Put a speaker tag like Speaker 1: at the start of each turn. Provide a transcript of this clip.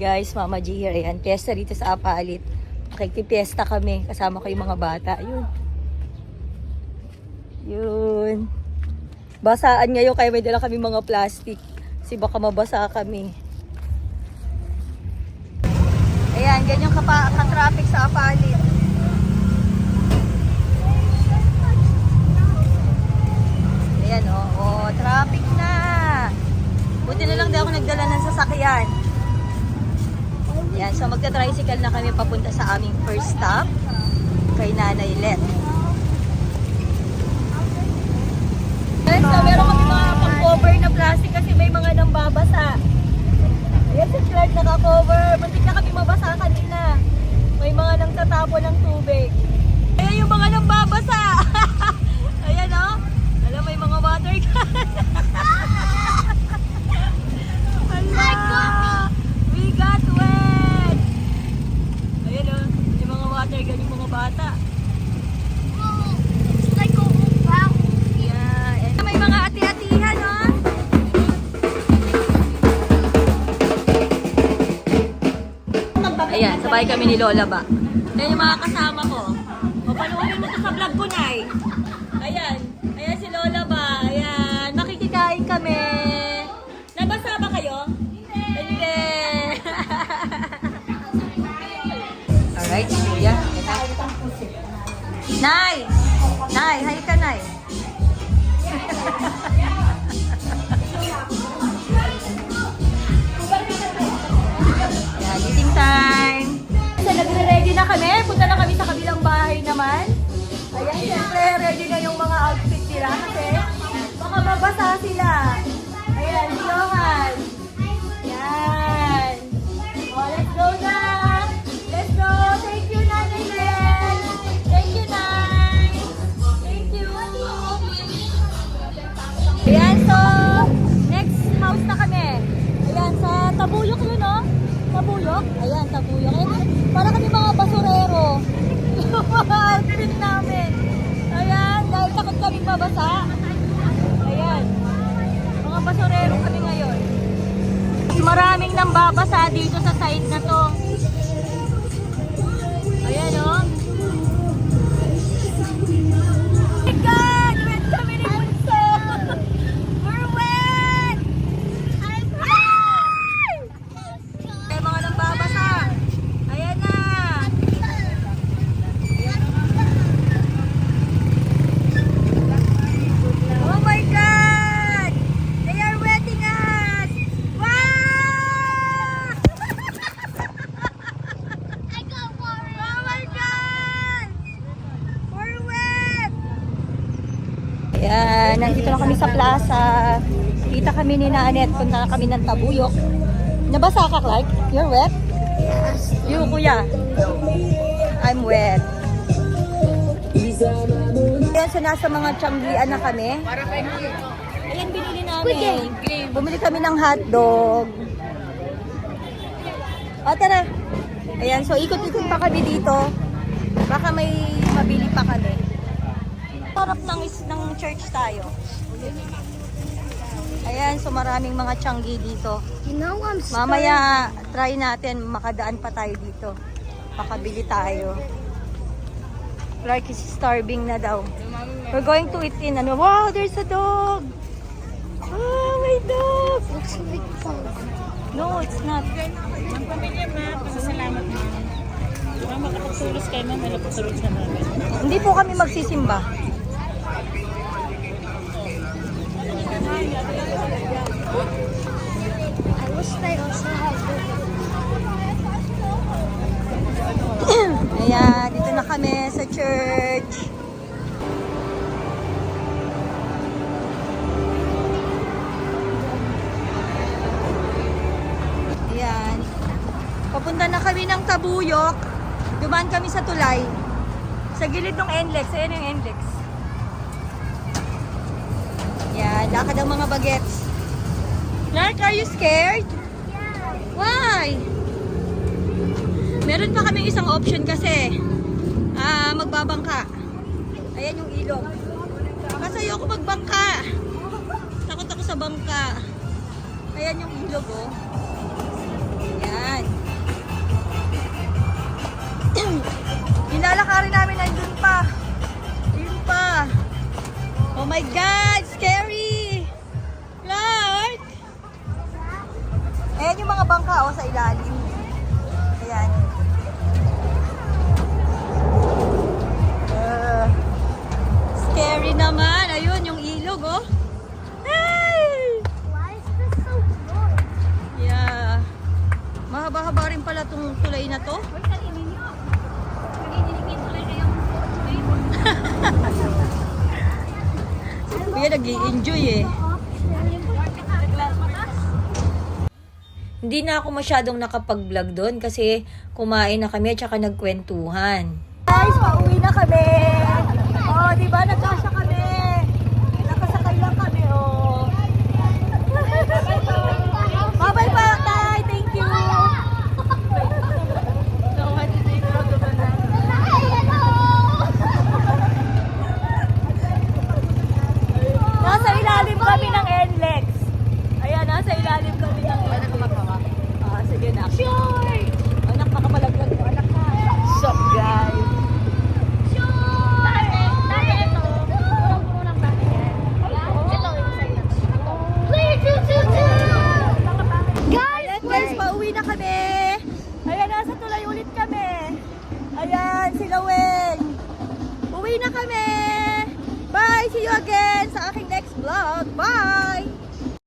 Speaker 1: guys, Mama G here. Ayan, piyesta dito sa Apalit. Makikipiesta kami. Kasama ko yung mga bata. Yun. Yun. Basaan ngayon kaya may dala kami mga plastic. Kasi baka mabasa kami. Ayan, ganyan ka pa ka-traffic sa Apalit. Ayan, oo. Oh, traffic na. Buti na lang di ako nagdala ng sasakyan. Ayan, so magta-tricycle na kami papunta sa aming first stop kay Nanay Let. Guys, na meron kami mga pang-cover na plastic kasi may mga nambabasa. Ayan si Clark naka-cover. Muntik na kami mabasa kanina. May mga nang tatapo ng tubig. Ayan yung mga nambabasa. Ayan o. Oh. Alam, may mga water gun. Hala! We got wet! Ayan o. Yung mga water yung mga bata. Ayan, sabay kami ni Lola ba. Ayan yung mga kasama ko. O, panuhin mo to sa vlog ko, Nay. Ayan. Ayan si Lola ba. Ayan. Makikikain kami. Alright, si Kuya. Nay! Nay, hi ka, Nay. Ayan, eating time. So, nagre-ready na kami. Punta na kami sa kabilang bahay naman. Ayan, syempre, ready na yung mga outfit nila kasi baka mabasa sila. Mabasa. Ayan, mga basurero kami ngayon. Maraming nang babasa dito sa site na to. Ayan, nandito na kami sa plaza. Kita kami ni Nanet. Punta na kami ng Tabuyok. Nabasa ka, Clark? You're wet? Yes. You, kuya? I'm wet. Ayan, so nasa mga tiyanggian na kami. Ayan, binili namin. Bumili kami ng hotdog. O, tara. Ayan, so ikot-ikot pa kami dito. Baka may mabili pa kami. Harap ng, is- ng church tayo. Ayan, so maraming mga tiyanggi dito.
Speaker 2: You know I'm
Speaker 1: Mamaya, try natin, makadaan pa tayo dito. Makabili tayo. Clark is starving na daw. We're going to eat in, ano, wow, there's a dog! Oh, my dog!
Speaker 2: Looks like fun.
Speaker 1: No, it's not.
Speaker 3: Ang pamilya ma, pasasalamat ma. Ma'am, makapagtulos kayo ma'am, wala pagtulos na namin.
Speaker 1: Hindi po kami magsisimba.
Speaker 2: I wish they also had
Speaker 1: Ayan, dito na kami sa church. Ayan. Papunta na kami ng Tabuyok. Dumaan kami sa tulay. Sa gilid ng NLEX. Ayan yung NLEX. Ayan, lakad ang mga bagets. Clark, are you scared? Yeah. Why? Meron pa kaming isang option kasi. Ah, magbabangka. Ayan yung ilog. Kasi ayoko magbangka. Takot ako sa bangka. Ayan yung ilog, oh. Ayan. Nilalakarin namin nandun pa. Ayun pa. Oh my God! Yung mga bangka oh, sa ilalim. Ayan. Uh, scary naman. Ayun, yung ilog, oh. Hey!
Speaker 2: Why is this so good?
Speaker 1: Yeah. Mahaba-haba rin pala tong tulay na to. Kuya, nag enjoy eh. Hindi na ako masyadong nakapag-vlog doon kasi kumain na kami at saka nagkwentuhan. Guys, pauwi na kami! Oh, di ba? Nagkasya kami! Nakasakay lang kami, oh. Bye-bye pa, Tay! Thank you! Nasa ilalim kami ng NLEX. Ayan, nasa ilalim kami ng NLEX. Ah, sige na. Sure! Anak, makamalaglag mo. Anak ka. Sup, guys? Ayan, guys, pauwi na kami. Ayan, nasa tulay ulit kami. Ayan, sila Weng. Uwi na kami. Bye! See you again sa aking next vlog. Bye!